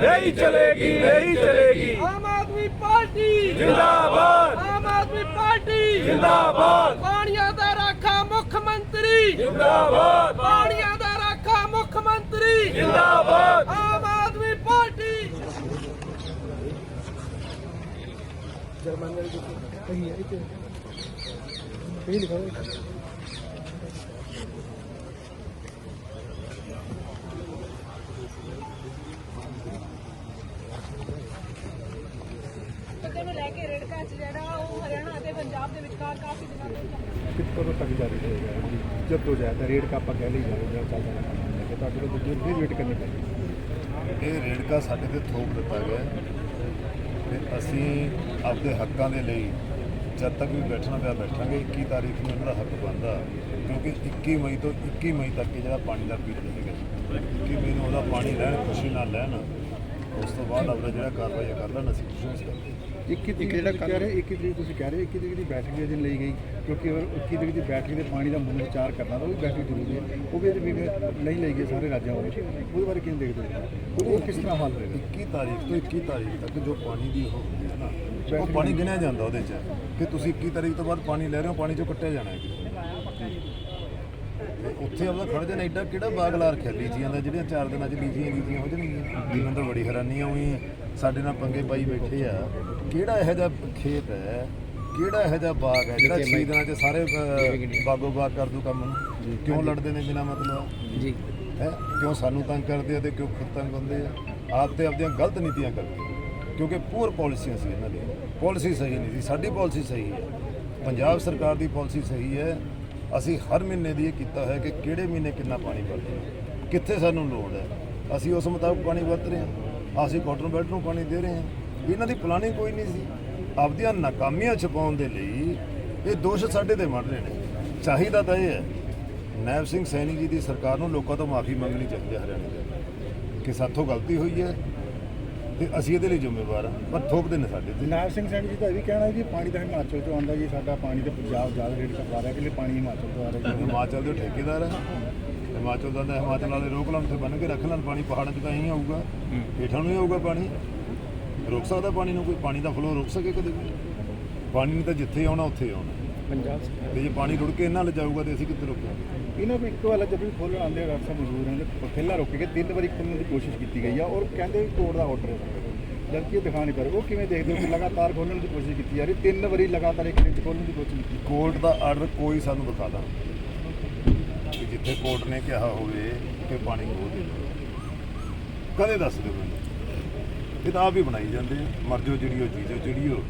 ਨਹੀਂ ਚਲੇਗੀ ਨਹੀਂ ਚਲੇਗੀ। ਆਮ ਆਦਮੀ ਪਾਰਟੀ। ਜਿੰਦਾਬਾਦ। ਆਮ ਆਦਮੀ ਪਾਰਟੀ। ਜਿੰਦਾਬਾਦ। ਪਾਣੀਆਂ ਦਾ ਰਾਖਾ ਮੁੱਖ ਮੰਤਰੀ। ਜਿੰਦਾਬਾਦ। ਪਾਣੀਆਂ ਦਾ ਰਾਖਾ ਮੁੱਖ ਮੰਤਰੀ। ਜਿੰਦਾਬਾਦ। ਆਮ ਆਦਮੀ ਪਾਰਟੀ। ਜਰਮਨ ਵਾਲੀ ਕਹੀ ਹੈ ਇਹ ਲਿਖਾ ਪੰਜਾਬ ਦੇ ਤੋਂ ਕਿੱਥੋਂ ਤੱਕ ਜਾਰੀ ਰਹੇਗਾ ਜੀ ਜਦੋਂ ਜਾਇਦਾ ਰੇਟ ਆਪਾਂ ਕਹਿ ਲਈ ਜਾਵੇਗਾ ਚੱਲਦਾ ਰਹਿਣਾ ਕਿ ਤੁਹਾਡੇ ਕੋਲ ਦੂਜੀ ਫਿਰ ਵੇਟ ਕਰਨੀ ਪੈਂਦੀ? ਇਹ ਰੇੜਕਾ ਸਾਡੇ ਤੇ ਥੋਪ ਦਿੱਤਾ ਗਿਆ ਹੈ। ਤੇ ਅਸੀਂ ਆਪਦੇ ਹੱਕਾਂ ਦੇ ਲਈ ਜਦ ਤੱਕ ਵੀ ਬੈਠਣਾ ਪਿਆ ਬੈਠਾਂਗੇ 21 ਤਾਰੀਖ ਨੂੰ ਇਹਨਾਂ ਦਾ ਹੱਕ ਬਣਦਾ। ਕਿਉਂਕਿ 21 ਮਈ ਤੋਂ 21 ਮਈ ਤੱਕ ਜਿਹੜਾ ਪਾਣੀ ਦਾ ਪੀਰੀਅਡ ਹੈਗਾ। 21 ਮਈ ਨੂੰ ਉਹਦਾ ਪਾਣੀ ਲੈਣ ਖੁਸ਼ੀ ਨਾਲ ਲੈਣ। ਉਸ ਤੋਂ ਬਾਅਦ ਆਪਣਾ ਜਿਹੜਾ ਕਾਰਵਾਈ ਕਰ ਲੈਣ ਅਸੀਂ ਖੁਸ਼ੀ ਕਰਦੇ 21 ਤਰੀਕ ਜਿਹੜਾ ਕਹਿ ਰਹੇ 21 ਤਰੀਕ ਤੁਸੀਂ ਕਹਿ ਰਹੇ 21 ਤਰੀਕ ਦੀ ਬੈਠਕ ਦੇ ਦਿਨ ਲਈ ਗਈ ਕਿਉਂਕਿ ਅਗਰ 21 ਤਰੀਕ ਦੀ ਬੈਠਕ ਦੇ ਪਾਣੀ ਦਾ ਮੁੱਲ ਵਿਚਾਰ ਕਰਨਾ ਤਾਂ ਉਹ ਵੀ ਬੈਠਕ ਜ਼ਰੂਰੀ ਹੈ। ਉਹ ਵੀ ਇਹਦੇ ਵਿੱਚ ਨਹੀਂ ਲਈ ਗਈ ਸਾਰੇ ਰਾਜਾਂ ਵੱਲੋਂ। ਉਹਦੇ ਬਾਰੇ ਕਿਵੇਂ ਦੇਖਦੇ ਹੋ? ਉਹ ਕਿਸ ਤਰ੍ਹਾਂ ਹੱਲ ਹੋਏਗਾ? 21 ਤਾਰੀਖ ਤੋਂ 21 ਤਾਰੀਖ ਤੱਕ ਜੋ ਪਾਣੀ ਦੀ ਉਹ ਹੁੰਦੀ ਹੈ ਨਾ ਉਹ ਪਾਣੀ ਗਿਣਿਆ ਜਾਂਦਾ ਉਹਦੇ 'ਚ। ਕਿ ਤੁਸੀਂ 21 ਤਾਰੀਖ ਤੋਂ ਬਾਅਦ ਪਾਣੀ ਲੈ ਰਹੇ ਹੋ ਪਾਣੀ ਚੋਂ ਕੱਟਿਆ ਜਾਣਾ ਹੈ। ਉੱਥੇ ਆਪਦਾ ਖੜ ਜਾਣਾ ਐਡਾ ਕਿਹੜਾ ਬਾਗ ਲਾ ਰੱਖਿਆ? ਲੀਚੀਆਂ ਦਾ ਜਿਹੜੀਆਂ ਚਾਰ ਦਿਨਾਂ 'ਚ ਲੀਚੀਆਂ ਲੀਚੀਆਂ ਹੋ ਜਾਣਗੀਆਂ। ਮੈਨੂੰ ਤਾਂ ਬੜੀ ਹੈਰਾਨੀ ਆਉਣੀ ਸਾਡੇ ਨਾਲ ਪੰਗੇ ਪਾਈ ਬੈਠੇ ਆ। ਕਿਹੜਾ ਇਹੋ ਜਿਹਾ ਖੇਤ ਹੈ? ਕਿਹੜਾ ਇਹੋ ਜਿਹਾ ਬਾਗ ਹੈ ਜਿਹੜਾ 6 ਦਿਨਾਂ 'ਚ ਸਾਰੇ ਬਾਗੋ ਬਾਗ ਕਰ ਦੂ ਕੰਮ ਨੂੰ? ਕਿਉਂ ਲੜਦੇ ਨੇ ਬਿਨਾ ਮਤਲਬ? ਜੀ। ਹੈ? ਕਿਉਂ ਸਾਨੂੰ ਤੰਗ ਕਰਦੇ ਆ ਤੇ ਕਿਉਂ ਖੁਦ ਤੰਗ ਹੁੰਦੇ ਆ? ਆਪ ਤੇ ਆਪਦੀਆਂ ਗਲਤ ਨੀਤੀਆਂ ਕਰਦੇ ਕਿਉਂਕਿ ਪੂਰ ਪਾਲਿਸੀਆਂ ਸੀ ਇਹਨਾਂ ਦੀ ਪਾਲਿਸੀ ਸਹੀ ਨਹੀਂ ਸੀ। ਸਾਡੀ ਪਾਲਿਸੀ ਸਹੀ ਹੈ। ਪੰਜਾਬ ਸਰਕਾਰ ਦੀ ਪਾਲਿਸੀ ਸਹੀ ਹੈ। ਅਸੀਂ ਹਰ ਮਹੀਨੇ ਦੀ ਇਹ ਕੀਤਾ ਹੈ ਕਿ ਕਿਹੜੇ ਮਹੀਨੇ ਕਿੰਨਾ ਪਾਣੀ ਵਰਤਣਾ ਕਿੱਥੇ ਸਾਨੂੰ ਲੋੜ ਹੈ। ਅਸੀਂ ਉਸ ਮੁਤਾਬਕ ਪਾਣੀ ਵਰਤ ਰਹੇ ਹਾਂ, ਅਸੀਂ ਕਾਟਨ ਬੈਲਟ ਨੂੰ ਪਾਣੀ ਦੇ ਰਹੇ ਹਾਂ। ਇਹਨਾਂ ਦੀ ਪਲਾਨਿੰਗ ਕੋਈ ਨਹੀਂ ਸੀ। ਆਪਦੀਆਂ ਨਾਕਾਮੀਆਂ ਛੁਪਾਉਣ ਦੇ ਲਈ ਇਹ ਦੋਸ਼ ਸਾਡੇ ਤੇ ਮੜ ਰਹੇ ਨੇ। ਚਾਹੀਦਾ ਤਾਂ ਇਹ ਹੈ, ਨੈਬ ਸਿੰਘ ਸੈਣੀ ਜੀ ਦੀ ਸਰਕਾਰ ਨੂੰ ਲੋਕਾਂ ਤੋਂ ਮਾਫੀ ਮੰਗਣੀ ਚਾਹੀਦੀ ਹੈ ਹਰਿਆਣਾ ਦੇ। ਕਿ ਸਾਥੋਂ ਗਲਤੀ ਹੋਈ ਹੈ ਤੇ ਅਸੀਂ ਇਹਦੇ ਲਈ ਜ਼ਿੰਮੇਵਾਰ ਹਾਂ ਪਰ ਥੋਪਦੇ ਨੇ ਸਾਡੇ ਤੇ। ਨਾਬ ਸਿੰਘ ਸੈਣੀ ਜੀ ਦਾ ਇਹ ਵੀ ਕਹਿਣਾ ਹੈ ਕਿ ਪਾਣੀ ਤਾਂ ਹਿਮਾਚਲ ਤੋਂ ਆਉਂਦਾ ਜੀ ਸਾਡਾ ਪਾਣੀ ਤੇ ਪੰਜਾਬ ਜ਼ਿਆਦਾ ਰੇਟ ਕਰਵਾ ਰਿਹਾ ਕਿ ਲਈ ਪਾਣੀ ਹਿਮਾਚਲ ਤੋਂ ਆ ਰਿਹਾ। ਜੀ ਹਿਮਾਚਲ ਦੇ ਠੇਕੇਦਾਰ ਹੈ ਹਿਮਾਚਲ ਦਾ ਤਾਂ ਹਿਮਾਚਲ ਵਾਲੇ ਰੋਕ ਲੈਣ ਤੇ ਬੰਨ ਕੇ ਰੱਖ ਲੈਣ ਪਾਣੀ ਪਹਾੜਾਂ 'ਚ ਤਾਂ ਹੀ ਆਊਗਾ ਹੇਠਾਂ ਨੂੰ ਹੀ ਆਊਗਾ ਪਾਣੀ। ਰੁਕ ਸਕਦਾ ਪਾਣੀ ਨੂੰ ਕੋਈ ਪਾਣੀ ਦਾ ਫਲੋ ਰੁਕ ਸਕੇ ਕਦੇ ਵੀ। ਪਾਣੀ ਨੇ ਤਾਂ ਜਿੱਥੇ ਆਉਣਾ ਉੱਥੇ ਆਉਣਾ। ਪੰਜਾਬ ਤੇ ਜੇ ਪਾਣੀ ਰੁੜ ਕੇ ਇਹਨਾਂ ਨਾਲ ਜਾਊਗਾ ਤੇ ਅਸੀਂ ਕਿੱਥੇ ਰੁਕਾਂਗੇ ਇਹਨਾਂ ਨੂੰ ਇੱਕੋ ਵਾਲਾ ਜਦੋਂ ਵੀ ਖੋਲਣ ਆਉਂਦੇ ਆ, ਡਾਕਟਰ ਸਾਹਿਬ ਮਜ਼ਦੂਰ ਨੇ ਤੇ ਪਹਿਲਾਂ ਰੋਕੇ ਗਏ ਤਿੰਨ ਵਾਰੀ ਖੋਲ੍ਹਣ ਦੀ ਕੋਸ਼ਿਸ਼ ਕੀਤੀ ਗਈ ਆ ਔਰ ਕਹਿੰਦੇ ਵੀ ਕੋਰਟ ਦਾ ਆਰਡਰ ਹੈ। ਜਦਕਿ ਉਹ ਦਿਖਾ ਨਹੀਂ ਪਾ ਰਹੇ। ਉਹ ਕਿਵੇਂ ਦੇਖਦੇ ਹੋ ਕਿ ਲਗਾਤਾਰ ਖੋਲਣ ਦੀ ਕੋਸ਼ਿਸ਼ ਕੀਤੀ ਜਾ ਰਹੀ? ਤਿੰਨ ਵਾਰੀ ਲਗਾਤਾਰ ਇੱਕ ਦਿਨ ਖੋਲਣ ਦੀ ਕੋਸ਼ਿਸ਼ ਕੀਤੀ। ਕੋਰਟ ਦਾ ਆਰਡਰ ਕੋਈ ਸਾਨੂੰ ਦਿਖਾ ਦਾਂ। ਜਿੱਥੇ ਕੋਰਟ ਨੇ ਕਿਹਾ ਹੋਵੇ ਕਿ ਪਾਣੀ ਖੋਲ ਦੇ ਕਦੇ ਦੱਸ ਦਿਓ ਮੈਨੂੰ। ਇਹ ਤਾਂ ਬਣਾਈ ਜਾਂਦੇ ਆ। ਮਰ ਜਾਓ ਜਿਹੜੀ ਉਹ ਚੀਜ਼ ਜਿਹੜੀ ਉਹ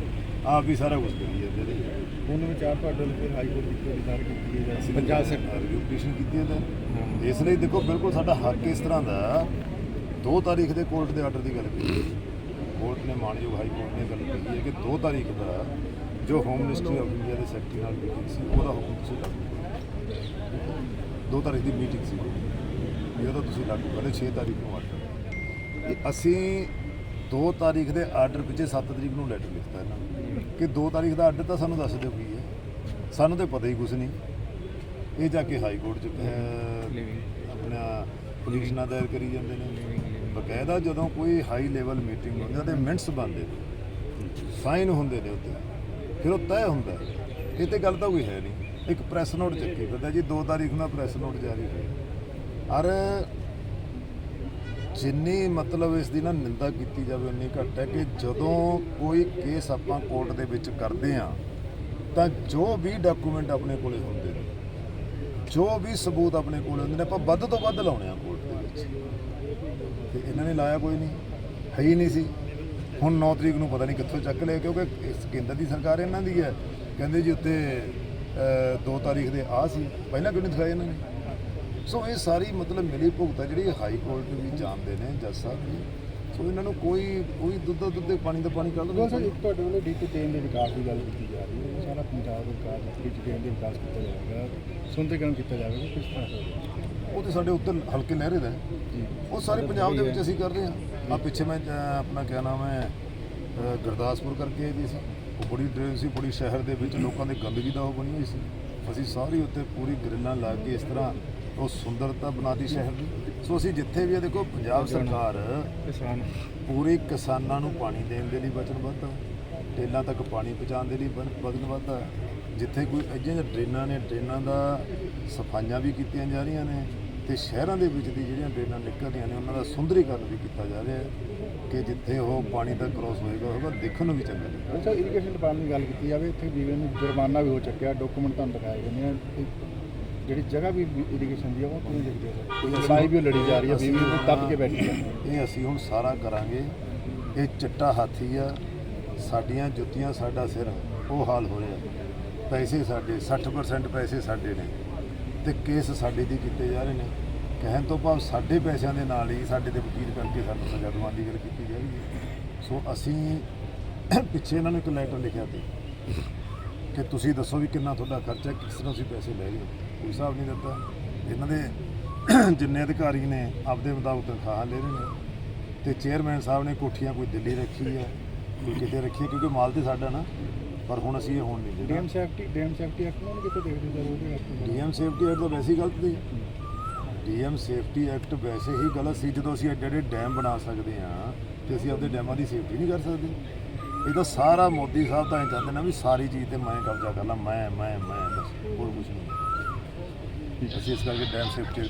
ਆਪ ਹੀ ਸਾਰਾ ਕੁਝ ਕਰੀ ਜਾਂਦੇ ਨੇ। ਹੁਣ ਵਿਚਾਰ ਤੁਹਾਡੇ ਫਿਰ ਹਾਈ ਕੋਰਟ ਦੀ ਕੋਈ ਵਿਚਾਰ ਕੀਤੀ ਹੈ ਜਾਂ ਪੰਜਾਬ ਸਰਕਾਰ ਰਿਵਿਊ ਪਟੀਸ਼ਨ ਕੀਤੀ ਹੈ ਇਸ ਲਈ ਦੇਖੋ ਬਿਲਕੁਲ ਸਾਡਾ ਹੱਕ ਇਸ ਤਰ੍ਹਾਂ ਦਾ 2 ਤਾਰੀਖ ਦੇ ਕੋਰਟ ਦੇ ਆਰਡਰ ਦੀ ਗੱਲ ਕੀਤੀ ਕੋਰਟ ਨੇ ਮਾਨਯੋਗ ਹਾਈ ਕੋਰਟ ਨੇ ਗੱਲ ਕੀਤੀ ਹੈ ਕਿ 2 ਤਾਰੀਖ ਦਾ ਜੋ ਹੋਮ ਮਿਨਿਸਟਰੀ ਆਫ ਇੰਡੀਆ ਦੇ ਸੈਕਟਰੀ ਨਾਲ ਮੀਟਿੰਗ ਸੀ ਉਹਦਾ ਹੁਕਮ ਤੁਸੀਂ ਲਾਗੂ 2 ਤਾਰੀਖ ਦੀ ਮੀਟਿੰਗ ਸੀ। ਵੀ ਉਹਦਾ ਤੁਸੀਂ ਲਾਗੂ ਕਰੋ 6 ਤਾਰੀਖ ਨੂੰ ਆਰਡਰ ਅਸੀਂ 2 ਤਾਰੀਖ ਦੇ ਆਰਡਰ ਪਿੱਛੇ 7 ਤਰੀਕ ਨੂੰ ਲੈਟਰ ਲਿਖਤਾ ਇਹਨਾਂ ਨੂੰ। ਕਿ 2 ਤਾਰੀਖ ਦਾ ਆਰਡਰ ਤਾਂ ਸਾਨੂੰ ਦੱਸ ਦਿਓ ਕੀ ਹੈ। ਸਾਨੂੰ ਤਾਂ ਪਤਾ ਹੀ ਕੁਝ ਨਹੀਂ। ਇਹ ਜਾ ਕੇ ਹਾਈ ਕੋਰਟ ਚ ਆਪਣਾ ਪਟੀਸ਼ਨਾਂ ਦਾਇਰ ਕਰੀ ਜਾਂਦੇ ਨੇ। ਬਕਾਇਦਾ ਜਦੋਂ ਕੋਈ ਹਾਈ ਲੈਵਲ ਮੀਟਿੰਗ ਹੁੰਦੀ ਹੈ ਤੇ ਮਿੰਟਸ ਬਣਦੇ ਨੇ। ਸਾਈਨ ਹੁੰਦੇ ਨੇ ਉੱਤੇ। ਫਿਰ ਉਹ ਤੈਅ ਹੁੰਦਾ ਇਹ ਤੇ ਗੱਲ ਤਾਂ ਕੋਈ ਹੈ ਨਹੀਂ। ਇੱਕ ਪ੍ਰੈਸ ਨੋਟ ਚੱਕੀ ਫਿਰਦਾ ਜੀ 2 ਤਾਰੀਖ ਨੂੰ ਪ੍ਰੈਸ ਨੋਟ ਜਾਰੀ ਹੋਇਆ ਔਰ ਜਿੰਨੀ ਮਤਲਬ ਇਸ ਦੀ ਨਾ ਨਿੰਦਾ ਕੀਤੀ ਜਾਵੇ, ਉਨੀ ਘੱਟ ਹੈ ਕਿ ਜਦੋਂ ਕੋਈ ਕੇਸ ਆਪਾਂ ਕੋਰਟ ਦੇ ਵਿੱਚ ਕਰਦੇ ਆ ਤਾਂ ਜੋ ਵੀ ਡਾਕੂਮੈਂਟ ਆਪਣੇ ਕੋਲੇ ਹੁੰਦੇ ਨੇ, ਜੋ ਵੀ ਸਬੂਤ ਆਪਣੇ ਕੋਲੇ ਹੁੰਦੇ ਨੇ, ਆਪਾਂ ਵੱਧ ਤੋਂ ਵੱਧ ਲਾਉਣੇ ਆ ਕੋਰਟ ਦੇ ਵਿੱਚ। ਤੇ ਇਹਨਾਂ ਨੇ ਲਾਇਆ ਕੋਈ ਨਹੀਂ, ਹੈ ਹੀ ਨਹੀਂ ਸੀ। ਹੁਣ 9 ਤਰੀਕ ਨੂੰ ਪਤਾ ਨਹੀਂ ਕਿੱਥੋਂ ਚੱਕ ਲਿਆ ਕਿਉਂਕਿ ਇਸ ਕੇਂਦਰ ਦੀ ਸਰਕਾਰ ਇਹਨਾਂ ਦੀ ਹੈ। ਕਹਿੰਦੇ ਜੀ ਉੱਤੇ 2 ਤਾਰੀਖ ਦੇ ਆ ਸੀ, ਪਹਿਲਾਂ ਕਿਉਂ ਨਹੀਂ ਦਿਖਾਇਆ ਇਹਨਾਂ ਨੇ? ਸੋ ਇਹ ਸਾਰੀ ਮਤਲਬ ਮਿਲੀ ਭੁਗਤਾ ਜਿਹੜੀ ਹਾਈ ਕੋਰਟ ਵੀ ਜਾਣਦੇ ਨੇ ਜੱਜ ਸਾਹਿਬ ਜੀ। ਸੋ ਇਹਨਾਂ ਨੂੰ ਕੋਈ ਕੋਈ ਦੁੱਧ ਦਾ ਦੁੱਧ ਤੇ ਪਾਣੀ ਦਾ ਪਾਣੀ ਕੱਢ ਸਾਹਿਬ ਦਿੰਦੇ ਇੱਕ ਤੁਹਾਡੇ ਵੱਲੋਂ ਡੀਪੀ ਟ੍ਰੇਨ ਦੇ ਵਿਕਾਸ ਦੀ ਗੱਲ ਕੀਤੀ ਜਾ ਰਹੀ ਹੈ। ਸਾਰਾ ਪੰਜਾਬ ਦਾ ਵਿਕਾਸ ਡੀਪੀ ਟ੍ਰੇਨ ਦੇ ਵਿਕਾਸ ਕੀਤਾ ਜਾਏਗਾ ਸੁੰਦਰੀਕਰਨ ਕੀਤਾ ਜਾਵੇਗਾ ਕਿਸ ਤਰ੍ਹਾਂ ਹੋਵੇਗਾ ਉਹ ਤੇ ਸਾਡੇ ਉੱਧਰ ਹਲਕੇ ਲਹਿਰੇ ਦਾ ਹੈ। ਉਹ ਸਾਰੇ ਪੰਜਾਬ ਦੇ ਵਿੱਚ ਅਸੀਂ ਕਰ ਰਹੇ ਹਾਂ। ਆ ਪਿੱਛੇ ਮੈਂ ਆਪਣਾ ਕਿਆ ਨਾਮ ਹੈ ਗੁਰਦਾਸਪੁਰ ਕਰਕੇ ਆਈ ਦੀ ਸੀ। ਉਹ ਬੜੀ ਡਰੇਨ ਸੀ ਬੜੀ ਸ਼ਹਿਰ ਦੇ ਵਿੱਚ ਲੋਕਾਂ ਦੇ ਗੰਦਗੀ ਦਾ ਉਹ ਬਣੀ ਹੋਈ ਸੀ। ਅਸੀਂ ਸਾਰੀ ਉੱਤੇ ਪੂਰੀ ਗ੍ਰਿਲਾਂ ਲਾ ਕੇ ਇਸ ਤਰ੍ਹਾਂ ਉਹ ਸੁੰਦਰਤਾ ਬਣਾਤੀ ਸ਼ਹਿਰ ਦੀ। ਸੋ ਅਸੀਂ ਜਿੱਥੇ ਵੀ ਆ ਦੇਖੋ ਪੰਜਾਬ ਸਰਕਾਰ ਕਿਸਾਨ ਪੂਰੇ ਕਿਸਾਨਾਂ ਨੂੰ ਪਾਣੀ ਦੇਣ ਦੇ ਲਈ ਵਚਨਬੱਧ ਆ। ਟੇਲਾਂ ਤੱਕ ਪਾਣੀ ਪਹੁੰਚਾਉਣ ਦੇ ਲਈ ਵਚਨਬੱਧ ਆ। ਜਿੱਥੇ ਕੋਈ ਜਿਹੀਆਂ ਡਰੇਨਾਂ ਨੇ ਡਰੇਨਾਂ ਦਾ ਸਫਾਈਆਂ ਵੀ ਕੀਤੀਆਂ ਜਾ ਰਹੀਆਂ ਨੇ ਤੇ ਸ਼ਹਿਰਾਂ ਦੇ ਵਿੱਚ ਦੀ ਜਿਹੜੀਆਂ ਡਰੇਨਾਂ ਨਿਕਲਦੀਆਂ ਨੇ ਉਹਨਾਂ ਦਾ ਸੁੰਦਰੀਕਰਨ ਵੀ ਕੀਤਾ ਜਾ ਰਿਹਾ ਹੈ ਕਿ ਜਿੱਥੇ ਉਹ ਪਾਣੀ ਦਾ ਕ੍ਰੋਸ ਹੋਏਗਾ ਹੋਗਾ ਦੇਖਣ ਨੂੰ ਵੀ ਚੰਗਾ ਲੱਗੇਗਾ। ਅੱਛਾ ਇਰੀਗੇਸ਼ਨ ਡਿਪਾਰਟਮੈਂਟ ਦੀ ਗੱਲ ਕੀਤੀ ਜਾਵੇ ਇੱਥੇ ਵੀਵੇਂ ਨੂੰ ਜੁਰਮਾਨਾ ਵੀ ਹੋ ਚੁੱਕਿਆ। ਡਾਕੂਮੈਂਟ ਤੁਹਾਨੂੰ ਦਿਖਾਏ ਜਾਂਦੇ ਆ। ਜਿਹੜੀ ਜਗ੍ਹਾ ਵੀ ਇਰੀਗੇਸ਼ਨ ਦੀ ਆ ਉਹ ਕਿਵੇਂ ਦੇਖਦੇ ਹੋ ਸਰ? ਕੋਈ ਲੜਾਈ ਵੀ ਲੜੀ ਜਾ ਰਹੀ ਹੈ ਵੀਵੇਂ ਨੂੰ ਦੱਬ ਕੇ ਬੈਠੀ ਹੈ ਇਹ ਅਸੀਂ ਹੁਣ ਸਾਰਾ ਕਰਾਂਗੇ। ਇਹ ਚਿੱਟਾ ਹਾਥੀ ਆ ਸਾਡੀਆਂ ਜੁੱਤੀਆਂ ਸਾਡਾ ਸਿਰ ਉਹ ਹਾਲ ਹੋ ਰਿਹਾ। ਪੈਸੇ ਸਾਡੇ 60% ਪੈਸੇ ਸਾਡੇ ਨੇ। ਤੇ ਕੇਸ ਸਾਡੇ ਦੀ ਕੀਤੇ ਜਾ ਰਹੇ ਨੇ। ਕਹਿਣ ਤੋਂ ਭਾਵ ਸਾਡੇ ਪੈਸਿਆਂ ਦੇ ਨਾਲ ਹੀ ਸਾਡੇ ਤੇ ਵਕੀਲ ਕਰਕੇ ਸਾਨੂੰ ਸਜ਼ਾ ਦਿਵਾਉਣ ਦੀ ਗੱਲ ਕੀਤੀ ਜਾ ਰਹੀ ਹੈ। ਸੋ ਅਸੀਂ ਪਿੱਛੇ ਇਹਨਾਂ ਨੂੰ ਇੱਕ ਲੈਟਰ ਲਿਖਿਆ ਤੇ ਕਿ ਤੁਸੀਂ ਦੱਸੋ ਵੀ ਕਿੰਨਾ ਤੁਹਾਡਾ ਖਰਚਾ ਕਿਸ ਤਰ੍ਹਾਂ ਤੁਸੀਂ ਪੈਸੇ ਲੈ ਗਏ ਕੋਈ ਹਿਸਾਬ ਨਹੀਂ ਦਿੱਤਾ। ਇਹਨਾਂ ਦੇ ਜਿੰਨੇ ਅਧਿਕਾਰੀ ਨੇ ਆਪਦੇ ਮੁਤਾਬਕ ਤਨਖਾਹ ਲੈ ਰਹੇ ਨੇ। ਤੇ ਚੇਅਰਮੈਨ ਸਾਹਿਬ ਨੇ ਕੋਠੀਆਂ ਕੋਈ ਦਿੱਲੀ ਰੱਖੀ ਹੈ ਕੋਈ ਕਿਤੇ ਰੱਖੀ ਹੈ ਕਿਉਂਕਿ ਮਾਲ ਤੇ ਸਾਡਾ ਨਾ ਪਰ ਹੁਣ ਅਸੀਂ ਇਹ ਹੋਣ ਨਹੀਂ ਦੇਣਾ। DM safety DM safety act ਨੂੰ ਕਿਤੇ ਦੇਖਦੇ ਉਹਦੇ ਵਾਸਤੇ ਡੀਐਮ ਸੇਫਟੀ ਐਕਟ ਤਾਂ ਵੈਸੇ ਹੀ ਗਲਤ ਸੀ। ਡੀਐਮ ਸੇਫਟੀ ਐਕਟ ਵੈਸੇ ਹੀ ਗਲਤ ਸੀ ਜਦੋਂ ਅਸੀਂ ਐਡੇ ਡੈਮ ਬਣਾ ਸਕਦੇ ਹਾਂ ਤੇ ਅਸੀਂ ਆਪਦੇ ਡੈਮਾਂ ਦੀ ਸੇਫਟੀ ਨਹੀਂ ਕਰ ਸਕਦੇ। ਇਹ ਤਾਂ ਸਾਰਾ ਮੋਦੀ ਸਾਹਿਬ ਤਾਂ ਇਹ ਚਾਹੁੰਦੇ ਨੇ ਵੀ ਸਾਰੀ ਚੀਜ਼ ਤੇ ਮੈਂ ਕਬਜ਼ਾ ਕਰ ਲਾਂ ਮੈਂ ਮੈਂ ਮੈਂ ਬਸ ਹੋਰ ਕੁਝ ਨਹੀਂ। ਅਸੀਂ ਇਸ ਕਰਕੇ ਡੈਮ ਸੇਫਟੀ